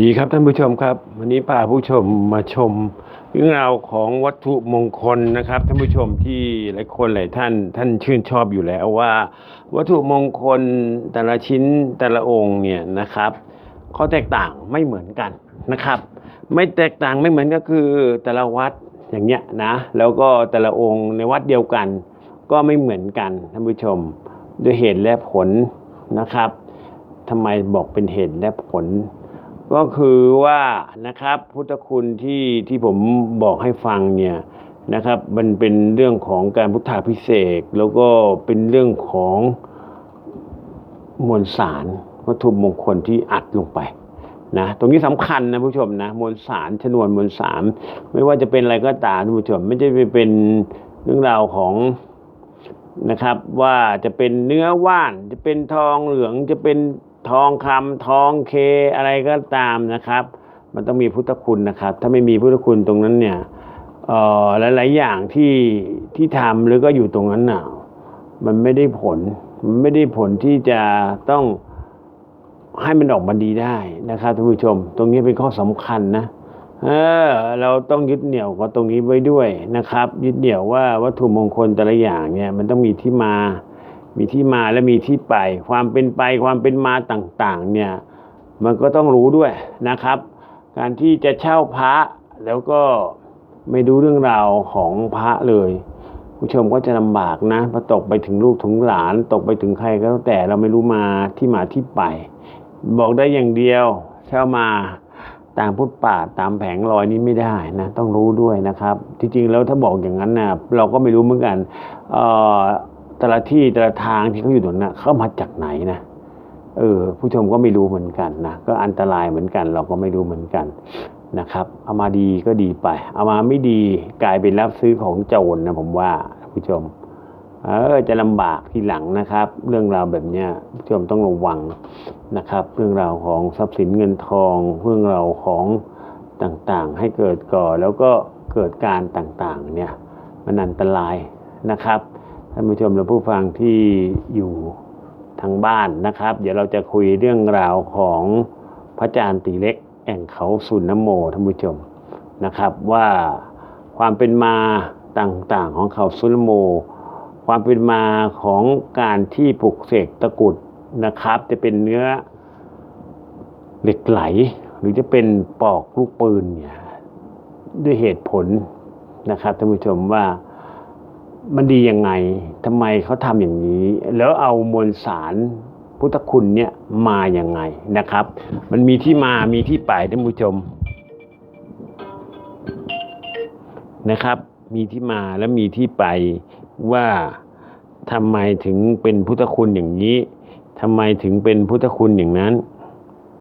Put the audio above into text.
ดีครับท่านผู้ชมครับ วันนี้พาผู้ชมมาชมเรื่องราวของวัตถุมงคลนะครับท่านผู้ชมที่หลายคนหลายท่านท่านชื่นชอบอยู่แล้วว่า วัตถุมงคลแต่ละชิ้นแต่ละองค์เนี่ยนะครับเขาแตกต่างไม่เหมือนกันนะครับ ไม่แตกต่างไม่เหมือนก็คือแต่ละวัดอย่างเงี้ยนะแล้วก็แต่ละองค์ในวัดเดียวกัน ก็ไม่เหมือนกันท่านผู้ชมด้วยเหตุและผลนะครับทำไมบอกเป็นเหตุและผล ก็คือว่านะครับพุทธคุณที่ที่ผมบอกให้ฟังเนี่ยนะครับมันเป็นเรื่องของการพุทธาพิเศษแล้วก็เป็นเรื่องของมวลสารวัตถุมงคลที่อัดลงไปนะตรงนี้สำคัญนะผู้ชมนะมวลสารชนวนมวลสารไม่ว่าจะเป็นอะไรก็ตามท่านผู้ชมไม่ใช่ไปเป็นเรื่องราวของนะครับว่าจะเป็นเนื้อว่านจะเป็นทองเหลืองจะเป็น ทองคำทองเคอะไรก็ตามนะครับ มันต้องมีพุทธคุณนะครับ ถ้าไม่มีพุทธคุณตรงนั้นเนี่ยเออหลายๆอย่างที่ที่ทำหรือก็อยู่ตรงนั้นน่ะมันไม่ได้ผลมันไม่ได้ผลที่จะต้องให้มันออกมาดีได้นะครับท่านผู้ชม ตรงนี้เป็นข้อสำคัญนะเออเราต้องยึดเหนี่ยวกับตรงนี้ไว้ด้วยนะครับ ยึดเหนี่ยวว่าวัตถุมงคลแต่ละอย่างเนี่ย มันต้องมีที่มา มีที่มาและมีที่ไป ความเป็นไปความเป็นมาต่างๆเนี่ยมันก็ต้องรู้ด้วยนะครับ การที่จะเช่าพระแล้วก็ไม่รู้เรื่องราวของพระเลย ผู้ชมก็จะลำบากนะพอตกไปถึงลูกถึงหลาน ตกไปถึงใครก็แล้วแต่เราไม่รู้มาที่มาที่ไป บอกได้อย่างเดียวเช่ามาตามพุทธป่าตามแผงลอยนี้ไม่ได้นะต้องรู้ด้วยนะครับ ที่จริงแล้วถ้าบอกอย่างนั้นนะเราก็ไม่รู้เหมือนกันเอ่อ แต่ละที่แต่ละทางที่เขาอยู่ตรงนั้นเขามาจากไหนนะเออผู้ชมก็ไม่รู้เหมือนกันนะก็อันตรายเหมือนกัน เราก็ไม่รู้เหมือนกันนะครับเอามาดีก็ดีไป เอามาไม่ดีกลายเป็นรับซื้อของโจรนะผมว่าผู้ชมเออจะลำบากทีหลังนะครับ เรื่องราวแบบเนี้ยผู้ชมต้องระวังนะครับ เรื่องราวของทรัพย์สินเงินทองเรื่องราวของต่างๆ ให้เกิดก่อแล้วก็เกิดการต่างๆเนี่ยมันอันตรายนะครับ ท่านผู้ชมและผู้ฟังที่อยู่ทางบ้านนะครับ เดี๋ยวเราจะคุยเรื่องราวของพระอาจารย์ตีเล็กแอ่งเขาสุนนโมท่านผู้ชมนะครับ ว่าความเป็นมาต่างๆของเขาสุนนโม ความเป็นมาของการที่ปลุกเสกตะกุดนะครับ จะเป็นเนื้อเหล็กไหล หรือจะเป็นปอกลูกปืนเนี่ยด้วยเหตุผลนะครับท่านผู้ชมว่า มันดียังไงทำไมเขาทำอย่างนี้ แล้วเอามวลสารพุทธคุณเนี่ยมาอย่างไงนะครับ มันมีที่มามีที่ไปท่านผู้ชมนะครับ มีที่มาและมีที่ไปว่าทำไมถึงเป็นพุทธคุณอย่างนี้ทำไมถึงเป็นพุทธคุณอย่างนั้น